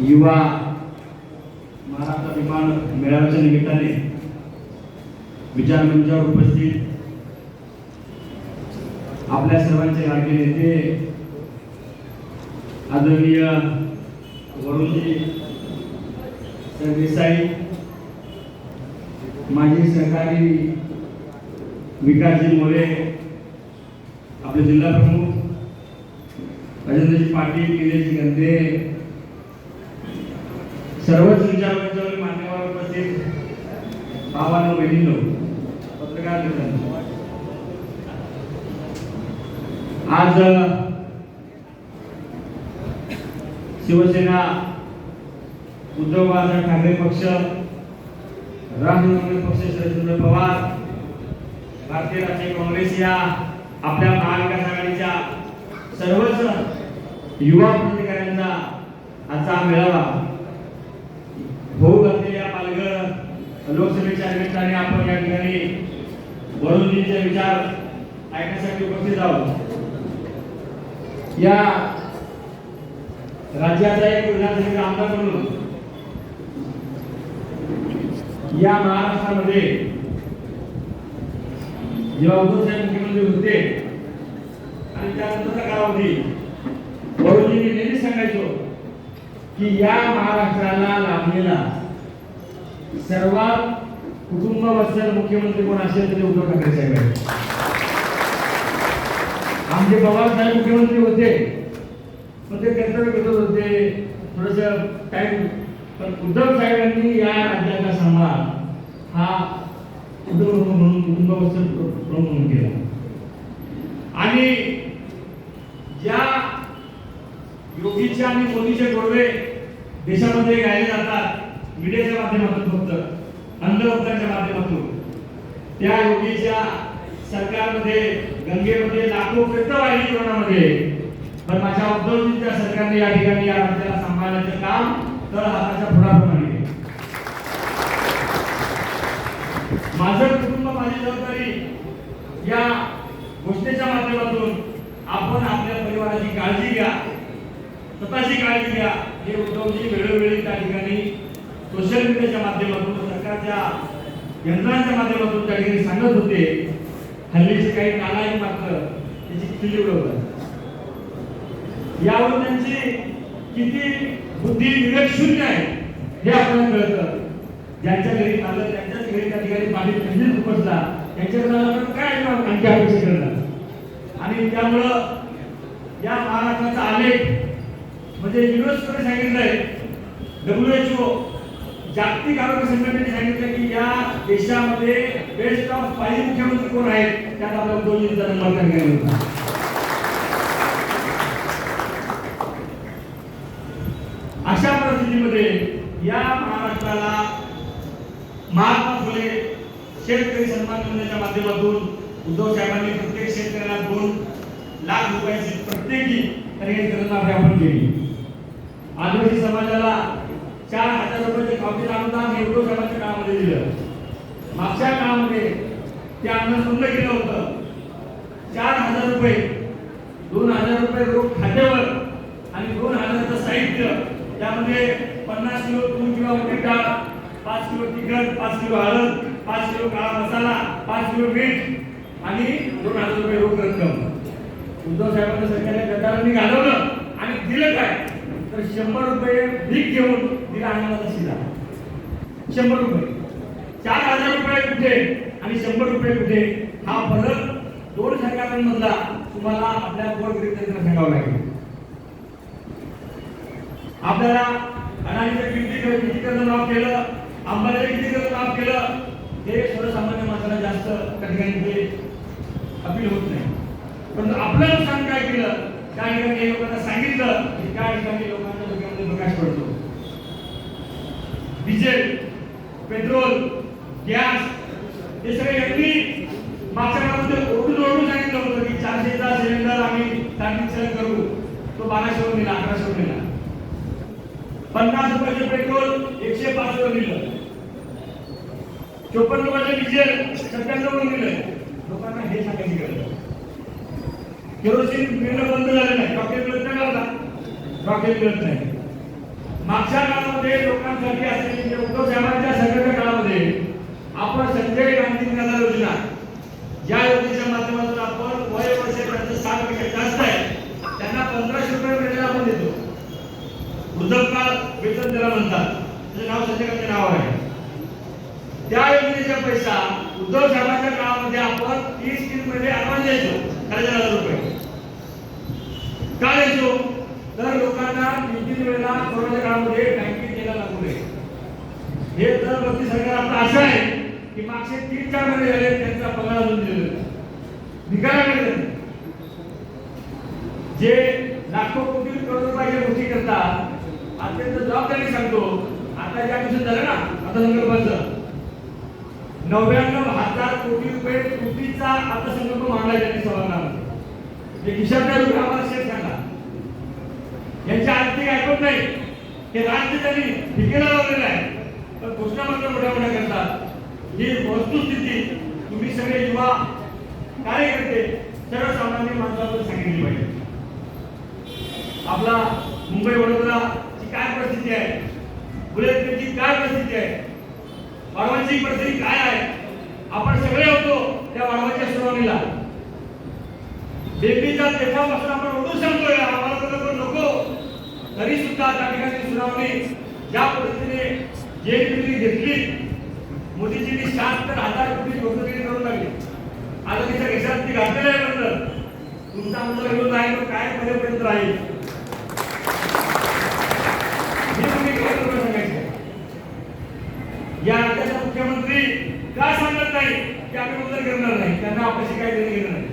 युवा महाराष्ट्र अभिमान मेळाव्याच्या निमित्ताने विचार मंचावर उपस्थित आपल्या सर्वांचे लाडके नेते आदरणीय वरुणजी सरदेसाई माजी सहकारी विकासजी मोरे आपले जिल्हा प्रमुख राजेंद्रजी पाटील निलेशजी गंधे सर्वच विचार मंचावरील मान्यवर उपस्थित भावानो बहिणीनो पत्रकार मित्रांनो. आज शिवसेना उद्धव बाळासाहेब ठाकरे पक्ष राष्ट्रवादी काँग्रेस पक्ष शरदचंद्र पवार भारतीय राष्ट्रीय काँग्रेस या आपल्या महाविकास आघाडीच्या सर्वच युवा पदाधिकाऱ्यांचा आजचा मेळावा आपण या ठिकाणी वरुणजींचे विचार ऐकण्यासाठी उपस्थित आहोत. या राज्याचा एक विधानसभेचा आमदार म्हणून या महाराष्ट्रामध्ये जेव्हा उद्धवसाहेब मुख्यमंत्री होते आणि त्यानंतरचा कालावधी वरुणजींनी नेहमी सांगायचो की या महाराष्ट्राला लाभलेला सर्वात कुटुंब वत्सल मुख्यमंत्री कोण असेल तर ते उद्धव ठाकरे साहेब आहेत. आमचे पवार साहेब मुख्यमंत्री होते पण ते कर्तव्य करत होते थोडस टाइम पण उद्धव साहेबांनी या राज्याचा सांभाळ हा उद्धव म्हणून कुटुंब वत्सल प्रमुख म्हणून केला. आणि ज्या योगीचे आणि मोदीचे गोडवे देशामध्ये गायले जातात मीडियाच्या माध्यमातून फक्त. अंधभक्तांच्या माध्यमातून. त्या योगीच्या सरकारमध्ये गंगेमध्ये लाखो पेट वाहिली कोरोनामध्ये पण माझ्या उद्धवजींच्या सरकारने या ठिकाणी या राज्याला सांभाळण्याचं काम तर हाताच्या फुडाप्रमाणे माझं कुटुंब माझी जबाबदारी या गोष्टीच्या माध्यमातून आपण आपल्या परिवाराची काळजी घ्या स्वतःची काळजी घ्या. हे उद्धवजी वेळोवेळी त्या ठिकाणी सोशल मीडियाच्या माध्यमातून सरकारच्या यंत्रणांच्या माध्यमातून त्या ठिकाणी सांगत होते. हल्लीचे काही नालायक मात्र त्याची खिल्ली उडवतात. यावर त्यांची किती बुद्धी विवेक शून्य आहे हे आपल्याला कळतं. ज्यांच्या घरी आलं त्यांच्याच घरी त्या ठिकाणी पाणी खंडित उपसला त्यांच्याकडे आपण काय आणखी अपेक्षा करणार? आणि त्यामुळं या महाराष्ट्राचा आलेख म्हणजे युनेस्कोने सांगितलंय डब्ल्यू एच ओ जागतिक आरोग्य संघटनेने सांगितलं की या देशामध्ये बेस्ट ऑफ फाईव्ह मुख्यमंत्री कोण आहेत? त्यात आपल्या उद्धवजींचा नंबर त्या होता. अशा परिस्थितीमध्ये या महाराष्ट्राला महात्मा फुले शेतकरी सन्मान योजनेच्या माध्यमातून उद्धव साहेबांनी प्रत्येक शेतकऱ्याला दोन लाख रुपयाची प्रत्येकी खरेदी कर्जमाफी आपण केली. आदिवासी समाजाला चार हजार रुपयाचे कॉफीचं अनुदान हे उद्धव साहेबांच्या काळामध्ये दिलं. मागच्या काळामध्ये ते अनुदान बंद केलं होतं. चार हजार रुपये दोन हजार रुपये रोख खात्यावर आणि दोन हजारचं साहित्य त्यामध्ये पन्नास किलो तूर किंवा मोठी डाळ पाच किलो तिखट पाच किलो हळद पाच किलो काळा मसाला पाच किलो मीठ आणि दोन हजार रुपये रोख रक्कम. उद्धव साहेबांच्या सरकारने मी घालवलं आणि दिलं काय? तर शंभर रुपये भीक घेऊन दिला अन्नाचा शिधा शंभर रुपये. चार हजार रुपये कुठे? आणि शंभर रुपये कुठे? हा फरक दोन सरकारांमधला तुम्हाला आपल्या गोरगरीब सांगावा लागेल. आपल्याला अडाणीचं किती किती कर्ज माफ केलं? अंबानीचं किती कर्ज माफ केलं? हे सर्वसामान्य माणसाला जास्त त्या ठिकाणी ते अपील होत नाही. परंतु आपलं नुकसान काय केलं? त्या ठिकाणी लोकांना सांगितलं की त्या ठिकाणी डिझेल पेट्रोल गॅस हे सगळे यांनी मागच्या काळामध्ये ओरडून ओरडून सांगितलं होतं की चारशेचा सिलेंडर आम्ही टाकीचं करू. तो बाराशेवर नेला अकराशेवर नेला. पन्नास रुपयाचे पेट्रोल एकशे पाच वर दिलं चोपन्न रुपयाचं डिझेल सत्त्याण्णव वर दिलं लोकांना हे सांगायची गरज केरोसिन मिळणं बंद झालं नाही. रॉकेल मिळत नाही मला. रॉकेल मिळत नाही. मागच्या महिलांसाठी असलेली म्हणजे उद्धव साहेबांच्या सरकारच्या काळामध्ये आपण संजय गांधी निराधार योजना या योजनेच्या माध्यमातून आपण वय वर्ष त्यांचं साठपेक्षा जास्त आहे. त्यांना पंधराशे रुपये महिन्याला आपण देतो. वृद्धकाळ वेतन त्याला म्हणतात. त्याचं नाव संजय गांधी नाव आहे. त्या योजनेचा पैसा उद्धव साहेबांच्या काळामध्ये आपण तीस तीन महिने ऍडव्हान्स द्यायचो. साडेचार हजार रुपये. का द्यायचो? तर लोकांना तीन वेळेला कोरोनाच्या काळामध्ये बँकेत द्यायला लागू नये. हे तर मोदी सरकार आपलं असं आहे की मागचे तीन चार महिने झाले त्यांचा पगार अजून दिलेला नाही. निघाला जे लाखो कोटी करोड रुपयाच्या गोष्टी करतात अत्यंत जबाबदारी सांगतो आता ज्या दिवशी झालं ना अर्थसंकल्पाचं नव्याण्णव हजार कोटी रुपये तुटीचा अर्थसंकल्प मांडला त्यांनी सभागृहामध्ये. जे खिशातल्या आम्हाला शेत सांगा. यांच्या आर्थिक ऐकत नाही. हे राज्य त्यांनी ठिकेला लावलेलं आहे. पण घोषणा मात्र मोठ्या मोठ्या करतात. ही वस्तुस्थिती तुम्ही सगळे युवा कार्यकर्ते सर्वसामान्य माणसाबद्दल सांगितली पाहिजे. आपला मुंबई वडोदराची काय परिस्थिती आहे? बुलेटची काय परिस्थिती आहे? वाढवांची परिस्थिती काय आहे? आपण सगळे होतो त्या वाढवांच्या सुनावणीला बेबीचा देशापासून आपण ओढू शकतो आम्हाला बरोबर नको तरी सुद्धा त्या ठिकाणी सुनावणी ज्या पद्धतीने जे तुम्ही घेतली मोदीजींनी शहात्तर हजार कोटी घोषणा करून लागली आता तिच्या देशात ती घातलेलं आहे म्हणलं. तुमचा आमचा विरोध आहे तो काय पर्यंत राहील? या राज्याचा मुख्यमंत्री का सांगत नाही? की आम्ही बदल करणार नाही. त्यांना आपल्याशी काय देणं घेणार नाही.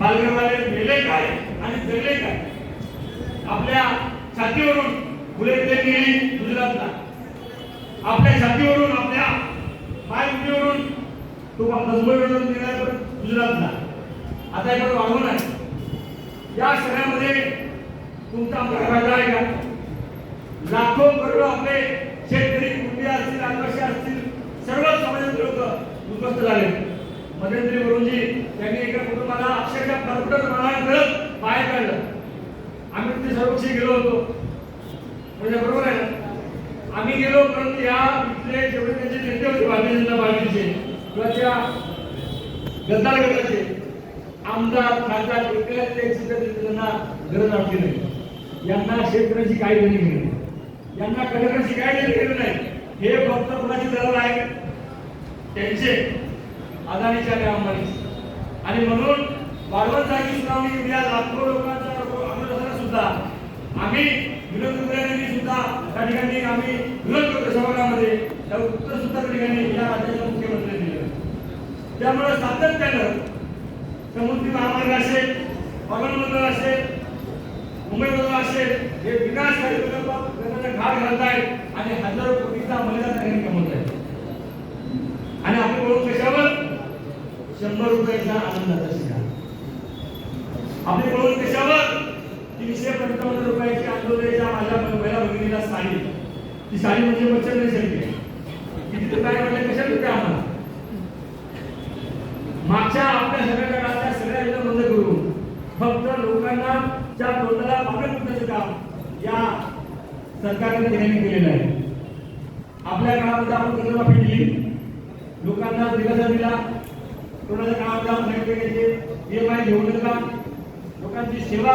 पालघरवाले मेले काय आणि जगले काय? आपल्या छातीवरून बुलेट ट्रेन गेली गुजरातला. आपल्या छातीवरून आपल्या पायवरून तो मुंबईवरून गेला तर गुजरातला. आता इकडे वाढवून आहे या सगळ्यामध्ये तुमचा आमचा फायदा आहे का? लाखो करोड आपले शेतकरी कुटुंबीय असतील आदिवासी असतील सर्व समाजातील लोक उद्ध्वस्त झाले. मध्यंतरी वरुणजी त्यांनी एका कुटुंबाला अक्षरशः फरफटत प्रमाण करत बाहेर काढलं. आम्ही ते सर्वक्षी गेलो होतो. म्हणजे बरोबर आहे ना? आम्ही गेलो परंतु या इथले जेवढे त्यांचे नेते होते भारतीय जनता पार्टीचे किंवा त्या गद्दार गटाचे आमदार खासदार एकट्याला ते सुद्धा त्यांना गरज वाटली नाही. यांना शेतकऱ्यांची काही देणी घेणे नाही. यांना कलेक्टरची काय देणी केली नाही. हे फक्त कुणाची दलाल आहे? त्यांचे अदानीच्या आणि अंबानीचे. आणि म्हणून वाढवण जागी सुनावणी उद्या लाखो लोकांचा आंदोलन असताना सुद्धा. आम्ही विरोध सुद्धा त्या ठिकाणी आम्ही विरोध करतो सभागृहामध्ये त्या उत्तर सुद्धा त्या ठिकाणी या राज्याच्या मुख्यमंत्र्यांनी दिलं. त्यामुळे सातत्यानं समुद्री महामार्ग असेल पवनबंदर असेल मुंबई बंदर असेल हे विकास प्रकल्पात घाट घालत आहेत आणि हजारो कोटीचा मर्यादा त्यांनी कमवत आहेत आणि आपण बोलू कशावर? शंभर रुपयाचा आनंदाचा शिकार. आपली बोलून कशावर? तीनशे पंचावन्न रुपयाची आंदोलनाच्या माझ्या महिला भगिनीला साडी ती साडी म्हणजे बचत नाही शकते किती रुपये म्हणजे कशा रुपये आम्हाला मागच्या आपल्या सगळ्या काळातल्या सगळ्या योजना बंद करून फक्त लोकांना त्या तोंडाला पाणी फुटण्याचं काम या सरकारने ठिकाणी केलेलं आहे. आपल्या काळामध्ये आपण कर्जमाफी दिली? लोकांना दिलासा दिला? कोणाच्या काळामध्ये आपण ईएमआय घेऊ नका लोकांची सेवा